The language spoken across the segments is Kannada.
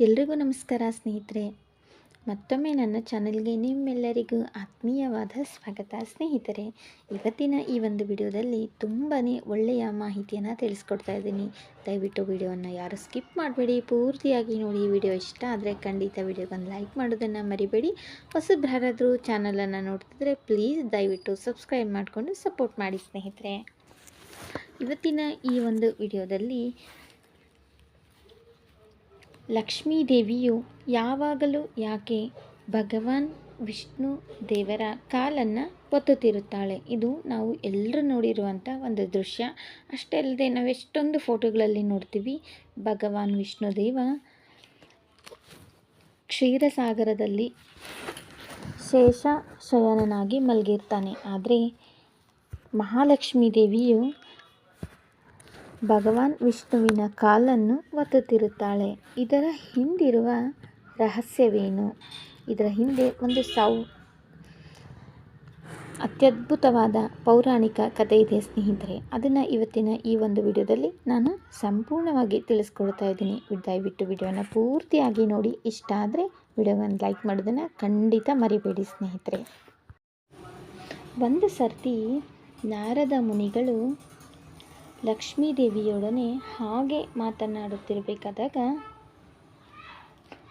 ಎಲ್ರಿಗೂ ನಮಸ್ಕಾರ ಸ್ನೇಹಿತರೆ. ಮತ್ತೊಮ್ಮೆ ನನ್ನ ಚಾನಲ್ಗೆ ನಿಮ್ಮೆಲ್ಲರಿಗೂ ಆತ್ಮೀಯವಾದ ಸ್ವಾಗತ ಸ್ನೇಹಿತರೆ. ಇವತ್ತಿನ ಈ ಒಂದು ವಿಡಿಯೋದಲ್ಲಿ ತುಂಬಾ ಒಳ್ಳೆಯ ಮಾಹಿತಿಯನ್ನು ತಿಳಿಸ್ಕೊಡ್ತಾ ಇದ್ದೀನಿ. ದಯವಿಟ್ಟು ವಿಡಿಯೋವನ್ನು ಯಾರು ಸ್ಕಿಪ್ ಮಾಡಬೇಡಿ, ಪೂರ್ತಿಯಾಗಿ ನೋಡಿ. ವಿಡಿಯೋ ಇಷ್ಟ ಆದರೆ ಖಂಡಿತ ವಿಡಿಯೋಗೊಂದು ಲೈಕ್ ಮಾಡೋದನ್ನು ಮರಿಬೇಡಿ. ಹೊಸಬ್ರಾರಾದರೂ ಚಾನಲನ್ನು ನೋಡ್ತಿದ್ರೆ ಪ್ಲೀಸ್ ದಯವಿಟ್ಟು ಸಬ್ಸ್ಕ್ರೈಬ್ ಮಾಡಿಕೊಂಡು ಸಪೋರ್ಟ್ ಮಾಡಿ ಸ್ನೇಹಿತರೆ. ಇವತ್ತಿನ ಈ ಒಂದು ವಿಡಿಯೋದಲ್ಲಿ ಲಕ್ಷ್ಮೀ ದೇವಿಯು ಯಾವಾಗಲೂ ಯಾಕೆ ಭಗವಾನ್ ವಿಷ್ಣು ದೇವರ ಕಾಲನ್ನು ಒತ್ತುತ್ತಿರುತ್ತಾಳೆ? ಇದು ನಾವು ಎಲ್ಲರೂ ನೋಡಿರುವಂಥ ಒಂದು ದೃಶ್ಯ. ಅಷ್ಟೇ ಅಲ್ಲದೆ ನಾವು ಎಷ್ಟೊಂದು ಫೋಟೋಗಳಲ್ಲಿ ನೋಡ್ತೀವಿ. ಭಗವಾನ್ ವಿಷ್ಣು ದೇವ ಕ್ಷೀರಸಾಗರದಲ್ಲಿ ಶೇಷ ಶಯನನಾಗಿ ಮಲಗಿರ್ತಾನೆ. ಆದರೆ ಮಹಾಲಕ್ಷ್ಮೀ ದೇವಿಯು ಭಗವಾನ್ ವಿಷ್ಣುವಿನ ಕಾಲನ್ನು ಒತ್ತುತ್ತಿರುತ್ತಾಳೆ. ಇದರ ಹಿಂದಿರುವ ರಹಸ್ಯವೇನು? ಇದರ ಹಿಂದೆ ಒಂದು ಸೌ, ಅತ್ಯದ್ಭುತವಾದ ಪೌರಾಣಿಕ ಕಥೆ ಇದೆ ಸ್ನೇಹಿತರೆ. ಅದನ್ನು ಇವತ್ತಿನ ಈ ಒಂದು ವಿಡಿಯೋದಲ್ಲಿ ನಾನು ಸಂಪೂರ್ಣವಾಗಿ ತಿಳಿಸ್ಕೊಳ್ತಾ ಇದ್ದೀನಿ. ದಯವಿಟ್ಟು ವಿಡಿಯೋನ ಪೂರ್ತಿಯಾಗಿ ನೋಡಿ. ಇಷ್ಟ ಆದರೆ ವಿಡಿಯೋವನ್ನು ಲೈಕ್ ಮಾಡೋದನ್ನು ಖಂಡಿತ ಮರಿಬೇಡಿ ಸ್ನೇಹಿತರೆ. ಒಂದು ಸರ್ತಿ ನಾರದ ಮುನಿಗಳು ಲಕ್ಷ್ಮೀದೇವಿಯೊಡನೆ ಹಾಗೆ ಮಾತನಾಡುತ್ತಿರಬೇಕಾದಾಗ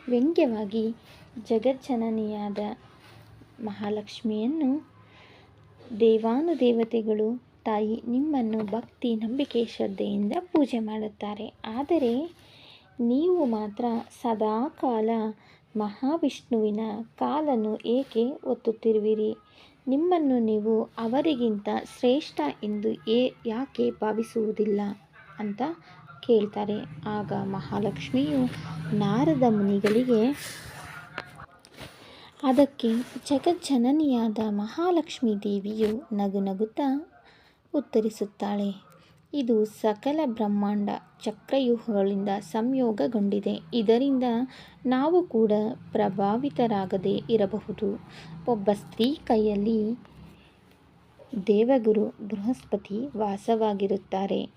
ವ್ಯಂಗ್ಯವಾಗಿ ಜಗಜ್ಜನನಿಯಾದ ಮಹಾಲಕ್ಷ್ಮಿಯನ್ನು ದೇವಾನುದೇವತೆಗಳು ತಾಯಿ ನಿಮ್ಮನ್ನು ಭಕ್ತಿ ನಂಬಿಕೆ ಶ್ರದ್ಧೆಯಿಂದ ಪೂಜೆ ಮಾಡುತ್ತಾರೆ. ಆದರೆ ನೀವು ಮಾತ್ರ ಸದಾಕಾಲ ಮಹಾವಿಷ್ಣುವಿನ ಕಾಲನ್ನು ಏಕೆ ಒತ್ತುತ್ತಿರುವಿರಿ? ನಿಮ್ಮನ್ನು ನೀವು ಅವರಿಗಿಂತ ಶ್ರೇಷ್ಠ ಎಂದು ಏ, ಯಾಕೆ ಭಾವಿಸುವುದಿಲ್ಲ? ಅಂತ ಕೇಳ್ತಾರೆ. ಆಗ ಮಹಾಲಕ್ಷ್ಮಿಯು ನಾರದ ಮುನಿಗಳಿಗೆ, ಅದಕ್ಕೆ ಜಗಜ್ಜನನಿಯಾದ ಮಹಾಲಕ್ಷ್ಮೀ ದೇವಿಯು ನಗು ನಗುತ್ತಾ ಉತ್ತರಿಸುತ್ತಾಳೆ. ಇದು ಸಕಲ ಬ್ರಹ್ಮಾಂಡ ಚಕ್ರವ್ಯೂಹಗಳಿಂದ ಸಂಯೋಗಗೊಂಡಿದೆ. ಇದರಿಂದ ನಾವು ಕೂಡ ಪ್ರಭಾವಿತರಾಗದೇ ಇರಬಹುದು. ಒಬ್ಬ ಸ್ತ್ರೀ ಕೈಯಲ್ಲಿ ದೇವಗುರು ಬೃಹಸ್ಪತಿ ವಾಸವಾಗಿರುತ್ತಾರೆ.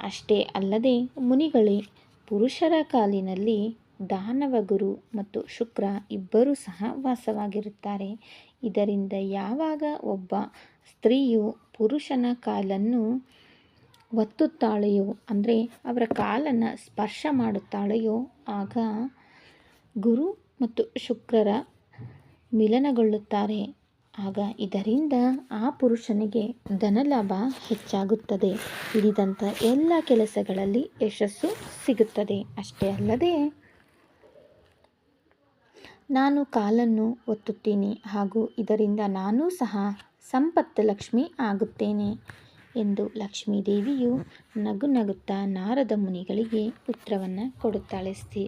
ಅಷ್ಟೇ ಅಲ್ಲದೆ ಮುನಿಗಳೇ, ಪುರುಷರ ಕಾಲಿನಲ್ಲಿ ದಾನವಗುರು ಮತ್ತು ಶುಕ್ರ ಇಬ್ಬರೂ ಸಹ ವಾಸವಾಗಿರುತ್ತಾರೆ. ಇದರಿಂದ ಯಾವಾಗ ಒಬ್ಬ ಸ್ತ್ರೀಯು ಪುರುಷನ ಕಾಲನ್ನು ಒತ್ತುತ್ತಾಳೆಯೋ ಅಂದರೆ ಅವರ ಕಾಲನ್ನು ಸ್ಪರ್ಶ ಮಾಡುತ್ತಾಳೆಯೋ, ಆಗ ಗುರು ಮತ್ತು ಶುಕ್ರರ ಮಿಲನಗೊಳ್ಳುತ್ತಾರೆ. ಆಗ ಇದರಿಂದ ಆ ಪುರುಷನಿಗೆ ಧನಲಾಭ ಹೆಚ್ಚಾಗುತ್ತದೆ. ಹಿಡಿದಂಥ ಎಲ್ಲ ಕೆಲಸಗಳಲ್ಲಿ ಯಶಸ್ಸು ಸಿಗುತ್ತದೆ. ಅಷ್ಟೇ ಅಲ್ಲದೆ, ನಾನು ಕಾಲನ್ನು ಒತ್ತುತ್ತೀನಿ ಹಾಗೂ ಇದರಿಂದ ನಾನೂ ಸಹ ಸಂಪತ್ತು ಲಕ್ಷ್ಮಿ ಆಗುತ್ತೇನೆ. ಎಂದು ಲಕ್ಷ್ಮೀದೇವಿಯು ನಗು ನಗುತ್ತಾ ನಾರದ ಮುನಿಗಳಿಗೆ ಉತ್ತರವನ್ನು ಕೊಡುತ್ತಾಳೆ ಸ್ತಿ,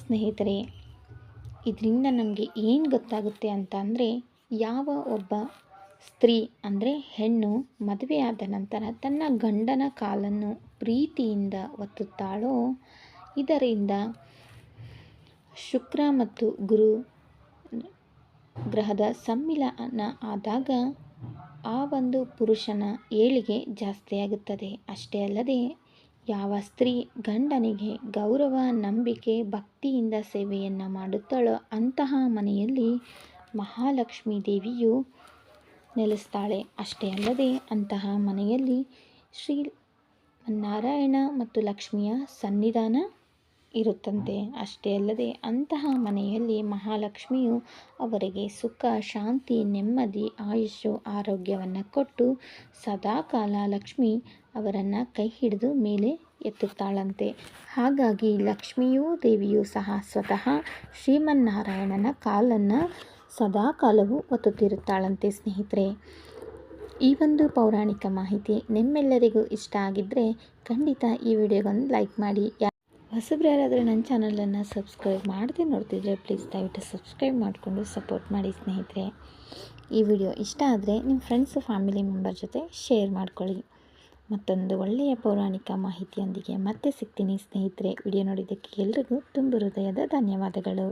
ಸ್ನೇಹಿತರೆ, ಇದರಿಂದ ನಮಗೆ ಏನು ಗೊತ್ತಾಗುತ್ತೆ ಅಂತ ಅಂದರೆ, ಯಾವ ಒಬ್ಬ ಸ್ತ್ರೀ ಅಂದರೆ ಹೆಣ್ಣು ಮದುವೆಯಾದ ನಂತರ ತನ್ನ ಗಂಡನ ಕಾಲನ್ನು ಪ್ರೀತಿಯಿಂದ ಒತ್ತುತ್ತಾಳೋ, ಇದರಿಂದ ಶುಕ್ರ ಮತ್ತು ಗುರು ಗ್ರಹದ ಸಮ್ಮಿಲನ ಆದಾಗ ಆ ಒಂದು ಪುರುಷನ ಏಳಿಗೆ ಜಾಸ್ತಿಯಾಗುತ್ತದೆ. ಅಷ್ಟೇ ಅಲ್ಲದೆ, ಯಾವ ಸ್ತ್ರೀ ಗಂಡನಿಗೆ ಗೌರವ, ನಂಬಿಕೆ, ಭಕ್ತಿಯಿಂದ ಸೇವೆಯನ್ನು ಮಾಡುತ್ತಾಳೋ ಅಂತಹ ಮನೆಯಲ್ಲಿ ಮಹಾಲಕ್ಷ್ಮೀ ದೇವಿಯು ನೆಲೆಸ್ತಾಳೆ. ಅಷ್ಟೇ ಅಲ್ಲದೆ, ಅಂತಹ ಮನೆಯಲ್ಲಿ ಶ್ರೀ ನಾರಾಯಣ ಮತ್ತು ಲಕ್ಷ್ಮಿಯ ಸನ್ನಿಧಾನ ಇರುತ್ತಂತೆ. ಅಷ್ಟೇ ಅಲ್ಲದೆ ಅಂತಹ ಮನೆಯಲ್ಲಿ ಮಹಾಲಕ್ಷ್ಮಿಯು ಅವರಿಗೆ ಸುಖ, ಶಾಂತಿ, ನೆಮ್ಮದಿ, ಆಯುಷ್ಯು, ಆರೋಗ್ಯವನ್ನು ಕೊಟ್ಟು ಸದಾಕಾಲ ಲಕ್ಷ್ಮಿ ಅವರನ್ನು ಕೈ ಹಿಡಿದು ಮೇಲೆ ಎತ್ತುತ್ತಾಳಂತೆ. ಹಾಗಾಗಿ ಲಕ್ಷ್ಮಿಯೂ ದೇವಿಯೂ ಸಹ ಸ್ವತಃ ಶ್ರೀಮನ್ನಾರಾಯಣನ ಕಾಲನ್ನು ಸದಾಕಾಲವೂ ಒತ್ತುತ್ತಿರುತ್ತಾಳಂತೆ ಸ್ನೇಹಿತರೆ. ಈ ಒಂದು ಪೌರಾಣಿಕ ಮಾಹಿತಿ ನಿಮ್ಮೆಲ್ಲರಿಗೂ ಇಷ್ಟ ಆಗಿದ್ದರೆ ಖಂಡಿತ ಈ ವಿಡಿಯೋಗೊಂದು ಲೈಕ್ ಮಾಡಿ. ಹೊಸಬ್ರು ಯಾರಾದರೂ ನನ್ನ ಚಾನಲನ್ನು ಸಬ್ಸ್ಕ್ರೈಬ್ ಮಾಡದೆ ನೋಡ್ತಿದ್ರೆ ಪ್ಲೀಸ್ ದಯವಿಟ್ಟು ಸಬ್ಸ್ಕ್ರೈಬ್ ಮಾಡಿಕೊಂಡು ಸಪೋರ್ಟ್ ಮಾಡಿ ಸ್ನೇಹಿತರೆ. ಈ ವಿಡಿಯೋ ಇಷ್ಟ ಆದರೆ ನಿಮ್ಮ ಫ್ರೆಂಡ್ಸು, ಫ್ಯಾಮಿಲಿ ಮೆಂಬರ್ ಜೊತೆ ಶೇರ್ ಮಾಡ್ಕೊಳ್ಳಿ. ಮತ್ತೊಂದು ಒಳ್ಳೆಯ ಪೌರಾಣಿಕ ಮಾಹಿತಿಯೊಂದಿಗೆ ಮತ್ತೆ ಸಿಗ್ತೀನಿ ಸ್ನೇಹಿತರೆ. ವಿಡಿಯೋ ನೋಡಿದ್ದಕ್ಕೆ ಎಲ್ರಿಗೂ ತುಂಬ ಹೃದಯದ ಧನ್ಯವಾದಗಳು.